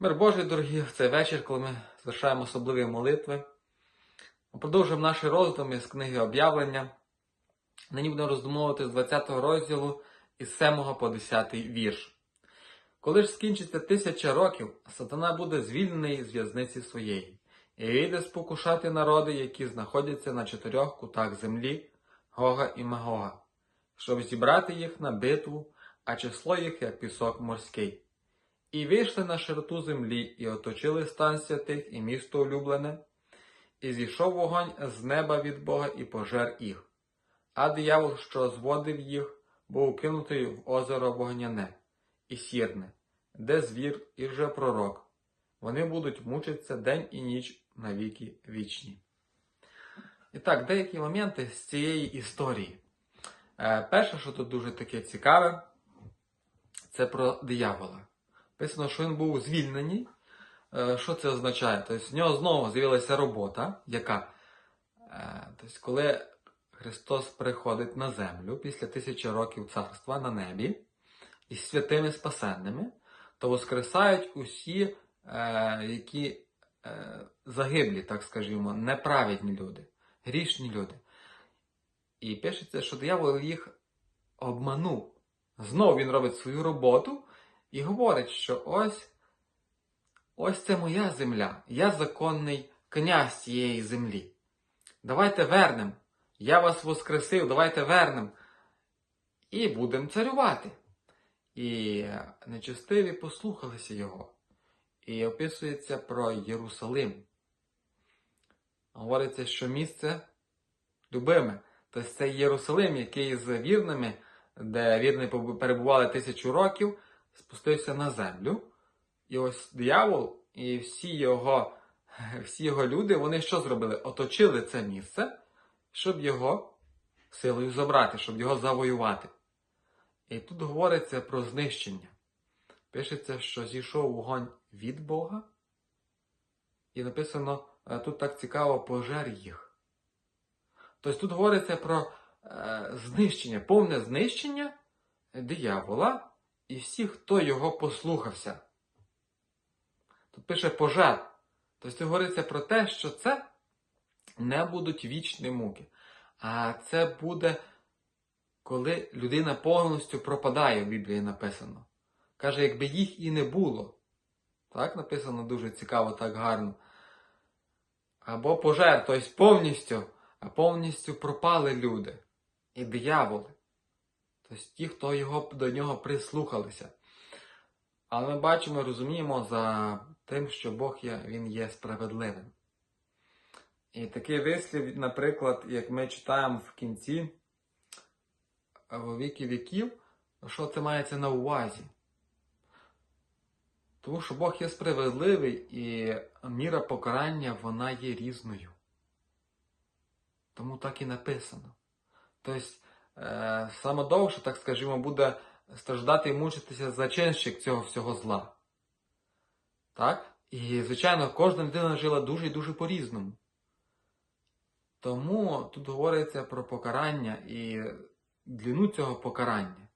Мир Божий, дорогі, в цей вечір, коли ми звершаємо особливі молитви, ми продовжуємо наші роздуми з книги об'явлення. Нині будемо роздумовувати з 20 розділу із 7 по 10 вірш. Коли ж скінчиться тисяча років, сатана буде звільнений з в'язниці своєї, і вийде спокушати народи, які знаходяться на чотирьох кутах землі, Гога і Магога, щоб зібрати їх на битву, а число їх як пісок морський. І вийшли на широту землі, і оточили стан святих і місто улюблене, і зійшов вогонь з неба від Бога і пожер їх. А диявол, що зводив їх, був кинутий в озеро вогняне і сірне, де звір і вже пророк. Вони будуть мучитися день і ніч на віки вічні. І так, деякі моменти з цієї історії. Е, перше, що тут дуже таке цікаве, це про диявола. Написано, що він був звільнений. Е, Що це означає? Тобто, в нього знову з'явилася робота, яка, е, тобто, коли Христос приходить на землю після тисячі років царства на небі із святими спасенними, то воскресають усі, е, які загиблі, так скажімо, неправедні люди, грішні люди. І пишеться, що диявол їх обманув. Знову він робить свою роботу і говорить, що ось ось це моя земля, я законний князь цієї землі. Давайте вернем. Я вас воскресив, давайте вернем. І будемо царювати. І нечестиві послухалися його. І описується про Єрусалим. Говориться, що місце любиме. Тобто це Єрусалим, який з вірними, де вірні перебували тисячу років, спустився на землю. І ось диявол і всі його, всі його люди, вони що зробили? Оточили це місце, щоб його силою забрати, щоб його завоювати. І тут говориться про знищення. Пишеться, що зійшов вогонь від Бога. І написано, е, тут так цікаво, пожер їх. Тобто тут говориться про е, знищення, повне знищення диявола і всіх, хто його послухався. Тут пише пожар. Тобто говориться про те, що це не будуть вічні муки. А це буде, коли людина повністю пропадає, в Біблії написано. Каже, якби їх і не було. Так написано дуже цікаво, так гарно. Або пожер, тобто повністю, повністю пропали люди. І дияволи. Тобто ті, хто його, до нього прислухалися. Але ми бачимо, розуміємо за тим, що Бог є, Він є справедливим. І такий вислів, наприклад, як ми читаємо в кінці віки віків, що це мається на увазі? Тому що Бог є справедливий і міра покарання вона є різною. Тому так і написано. Тобто, саме довше, так скажімо, буде страждати і мучитися зачинщик цього всього зла. Так? І, звичайно, кожна людина жила дуже і дуже по-різному. Тому тут говориться про покарання і длину цього покарання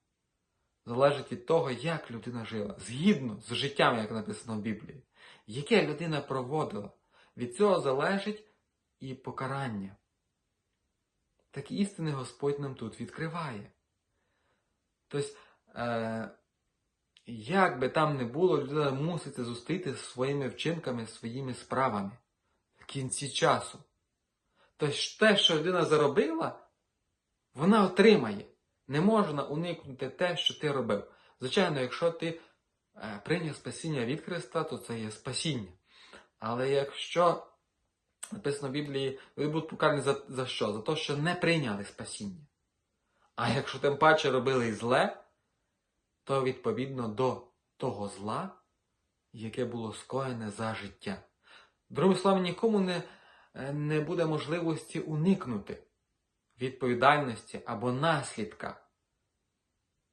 залежить від того, як людина жила, згідно з життям, як написано в Біблії, яке людина проводила. Від цього залежить і покарання. Такі істини Господь нам тут відкриває. Тобто, е, як би там не було, людина мусить зустріти своїми вчинками, своїми справами в кінці часу. Тобто те, що людина заробила, вона отримає. Не можна уникнути те, що ти робив. Звичайно, якщо ти е, прийняв спасіння від Христа, то це є спасіння. Але якщо написано в Біблії, ви будуть покарані за, за що? За те, що не прийняли спасіння. А якщо тим паче робили зле, то відповідно до того зла, яке було скоєне за життя. Другими словами, нікому не, е, не буде можливості уникнути відповідальності або наслідка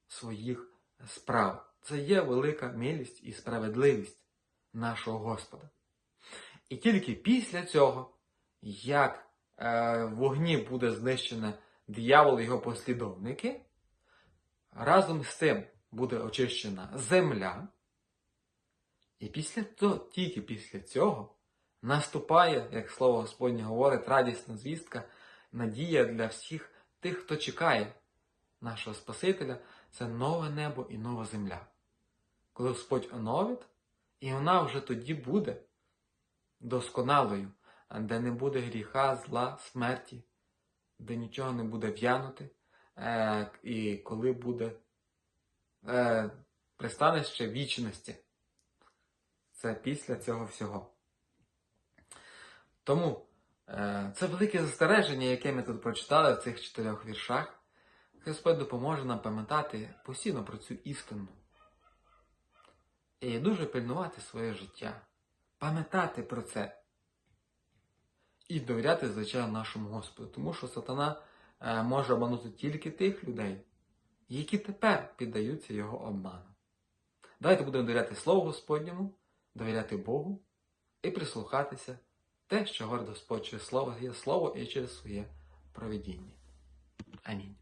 своїх справ. Це є велика милість і справедливість нашого Господа. І тільки після цього, як е, вогні буде знищене диявол і його послідовники, разом з цим буде очищена земля, І після того, тільки після цього наступає, як слово Господнє говорить, радісна звістка, надія для всіх тих, хто чекає нашого Спасителя, це нове небо і нова земля. Коли Господь оновить, і вона вже тоді буде досконалою, де не буде гріха, зла, смерті, де нічого не буде в'янути, е, і коли буде е, пристанище вічності. Це після цього всього. Тому е, це велике застереження, яке ми тут прочитали в цих чотирьох віршах. Господь допоможе нам пам'ятати постійно про цю істину. І дуже пильнувати своє життя, пам'ятати про це. І довіряти, звичайно, нашому Господу. Тому що сатана е, може обманути тільки тих людей, які тепер піддаються його обману. Давайте будемо довіряти Слову Господньому, довіряти Богу і прислухатися те, що говорить Господь через Слово, є Слово і через своє провидіння. Амінь.